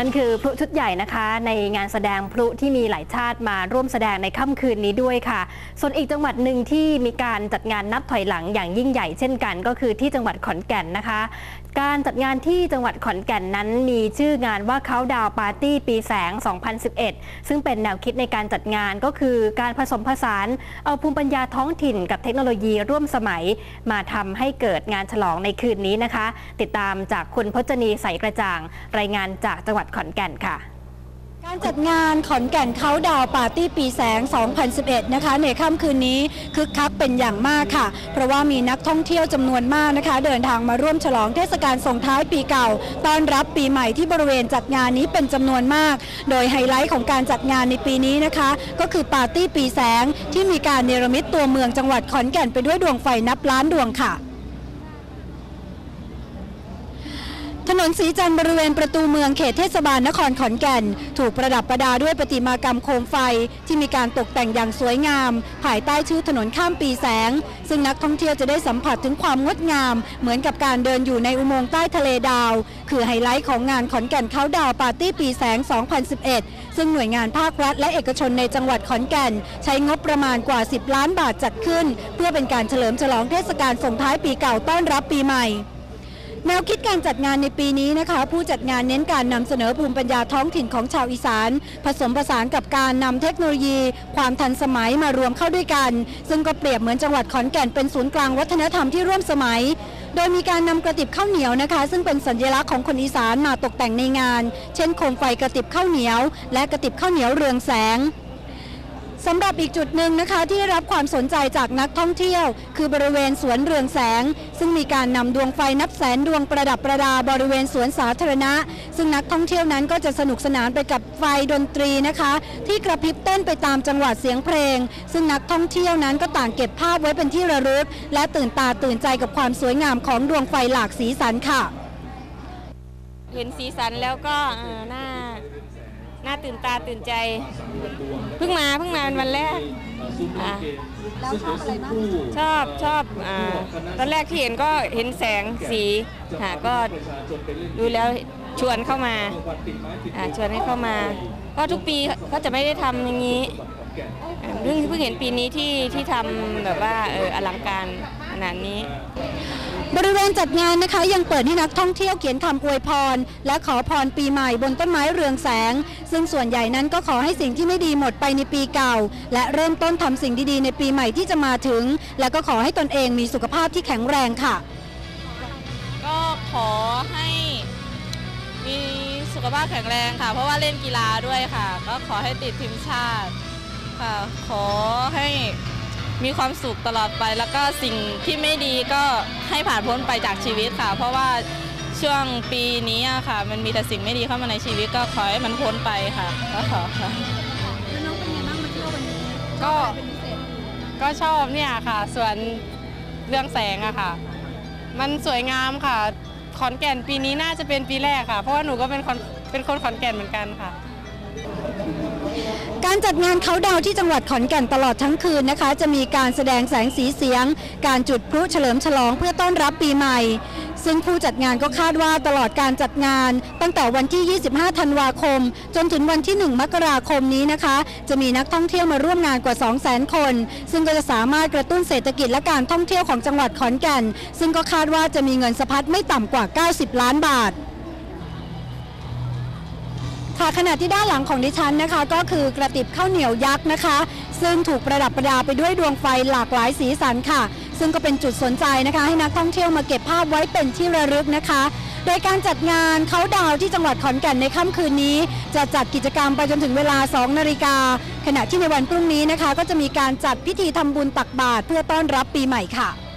นั่นคือพลุชุดใหญ่นะคะ ในงานแสดงพลุที่มีหลายชาติมาร่วมแสดงในค่ำคืนนี้ด้วยค่ะ ส่วนอีกจังหวัดหนึ่งที่มีการจัดงานนับถอยหลังอย่างยิ่งใหญ่เช่นกัน ก็คือที่จังหวัดขอนแก่นนะคะ การจัดงานที่จังหวัดขอนแก่นนั้นมีชื่องานว่าเขาดาวปาร์ตี้ปีแสง 2011 ซึ่งเป็นแนวคิดในการจัดงานก็คือการผสมผสานเอาภูมิปัญญาท้องถิ่นกับเทคโนโลยีร่วมสมัย มาทำให้เกิดงานฉลองในคืนนี้นะคะ ติดตามจากคุณพจนีใสกระจ่าง รายงานจากจังหวัดขอนแก่นค่ะการจัดงานขอนแก่นเขาดาวปาร์ตี้ปีแสง 2011 นะคะ ในค่ำคืนนี้คึกคักเป็นอย่างมากค่ะ เพราะว่ามีนักท่องเที่ยวจำนวนมากนะคะ เดินทางมาร่วมฉลองเทศกาลส่งท้ายปีเก่า ต้อนรับปีใหม่ที่บริเวณจัดงานนี้เป็นจำนวนมาก โดยไฮไลท์ของการจัดงานในปีนี้นะคะ ก็คือปาร์ตี้ปีแสงที่มีการเนรมิตตัวเมืองจังหวัดขอนแก่นไปด้วยดวงไฟนับล้านดวงค่ะ ถนนสีจันทร์บริเวณประตูเมืองเขตเทศบาลนครขอนแก่น ถูกประดับประดาด้วยประติมากรรมโคมไฟ ที่มีการตกแต่งอย่างสวยงาม ภายใต้ชื่อถนนข้ามปีแสง ซึ่งนักท่องเที่ยวจะได้สัมผัสถึงความงดงาม เหมือนกับการเดินอยู่ในอุโมงค์ใต้ทะเลดาว คือไฮไลท์ของงานขอนแก่นเขาดาวปาร์ตี้ปีแสง 2011 ซึ่งหน่วยงานภาครัฐ และเอกชนในจังหวัดขอนแก่น ใช้งบประมาณกว่า 10 ล้านบาทจัดขึ้น เพื่อเป็นการเฉลิมฉลองเทศกาลส่งท้ายปีเก่าต้อนรับปีใหม่ แนวคิดการจัดงานในปีนี้นะคะ ผู้จัดงานเน้นการนำเสนอภูมิปัญญาท้องถิ่นของชาวอีสาน ผสมผสานกับการนำเทคโนโลยี ความทันสมัยมารวมเข้าด้วยกัน ซึ่งก็เปรียบเหมือนจังหวัดขอนแก่นเป็นศูนย์กลางวัฒนธรรมที่ร่วมสมัย โดยมีการนำกระติบข้าวเหนียวนะคะ ซึ่งเป็นสัญลักษณ์ของคนอีสานมาตกแต่งในงาน เช่นโคมไฟกระติบข้าวเหนียว และกระติบข้าวเหนียวเรืองแสง สำหรับอีกจุดหนึ่งนะคะที่ได้รับความสนใจจากนักท่องเที่ยว คือบริเวณสวนเรืองแสง ซึ่งมีการนำดวงไฟนับแสนดวงประดับประดาบริเวณสวนสาธารณะ ซึ่งนักท่องเที่ยวนั้นก็จะสนุกสนานไปกับไฟดนตรีนะคะ ที่กระพริบเต้นไปตามจังหวะเสียงเพลง ซึ่งนักท่องเที่ยวนั้นก็ต่างเก็บภาพไว้เป็นที่ระลึก และตื่นตาตื่นใจกับความสวยงามของดวงไฟหลากสีสันค่ะ เห็นสีสันแล้วก็น่า น่าตื่นตาตื่นใจ เพิ่งมาเพิ่งมาเป็นวันแรกอะแล้วชอบอะไรบ้างชอบชอบอ่าตอนแรกที่เห็นก็เห็นแสงสีค่ะก็ดูแล้วชวนเข้ามาอ่าชวนให้เข้ามา ก็ทุกปีก็จะไม่ได้ทำอย่างนี้อ่าเพิ่งเพิ่งเห็นปีนี้ที่ที่ทำแบบว่าเอออลังการ ขนาดนี้บริเวณจัดงานนะคะยังเปิดให้นักท่องเที่ยวเขียนคำอวยพร และขอพรปีใหม่บนต้นไม้เรืองแสง ซึ่งส่วนใหญ่นั้นก็ขอให้สิ่งที่ไม่ดีหมดไปในปีเก่า และเริ่มต้นทำสิ่งดีๆ ในปีใหม่ที่จะมาถึง และก็ขอให้ตนเองมีสุขภาพที่แข็งแรงค่ะ ก็ขอให้มีสุขภาพแข็งแรงค่ะ เพราะว่าเล่นกีฬาด้วยค่ะ ก็ขอให้ติดทีมชาติค่ะขอให้ มีความสุขตลอดไป แล้วก็สิ่งที่ไม่ดีก็ให้ผ่านพ้นไปจากชีวิตค่ะ เพราะว่าช่วงปีนี้อะค่ะ มันมีแต่สิ่งไม่ดีเข้ามาในชีวิตก็ขอให้มันพ้นไปค่ะก็ขอค่ะ แล้วน้องเป็นไงบ้างมาเที่ยววันนี้ก็ก็ชอบเนี่ยค่ะ ส่วนเรื่องแสงอะค่ะ มันสวยงามค่ะ ขอนแก่นปีนี้น่าจะเป็นปีแรกค่ะ เพราะว่าหนูก็เป็นคนเป็นคนขอนแก่นเหมือนกันค่ะ การจัดงานเขาดาวที่จังหวัดขอนแก่นตลอดทั้งคืนนะคะ จะมีการแสดงแสงสีเสียง การจุดพลุเฉลิมฉลองเพื่อต้อนรับปีใหม่ ซึ่งผู้จัดงานก็คาดว่าตลอดการจัดงาน ตั้งแต่วันที่ 25 ธันวาคม จนถึงวันที่ 1 มกราคมนี้นะคะ จะมีนักท่องเที่ยวมาร่วมงานกว่า 200,000 คน ซึ่งก็จะสามารถกระตุ้นเศรษฐกิจและการท่องเที่ยวของจังหวัดขอนแก่น ซึ่งก็คาดว่าจะมีเงินสะพัดไม่ต่ำกว่า 90 ล้านบาท ค่ะขณะที่ด้านหลังของดิฉันนะคะ ก็คือกระติบข้าวเหนียวยักษ์นะคะ ซึ่งถูกประดับประดาไปด้วยดวงไฟหลากหลายสีสันค่ะ ซึ่งก็เป็นจุดสนใจนะคะ ให้นักท่องเที่ยวมาเก็บภาพไว้เป็นที่ระลึกนะคะ โดยการจัดงานเขาดาวที่จังหวัดขอนแก่นในค่ำคืนนี้ จะจัดกิจกรรมไปจนถึงเวลา 2 นาฬิกา ขณะที่ในวันพรุ่งนี้นะคะ ก็จะมีการจัดพิธีทำบุญตักบาตรเพื่อต้อนรับปีใหม่ค่ะ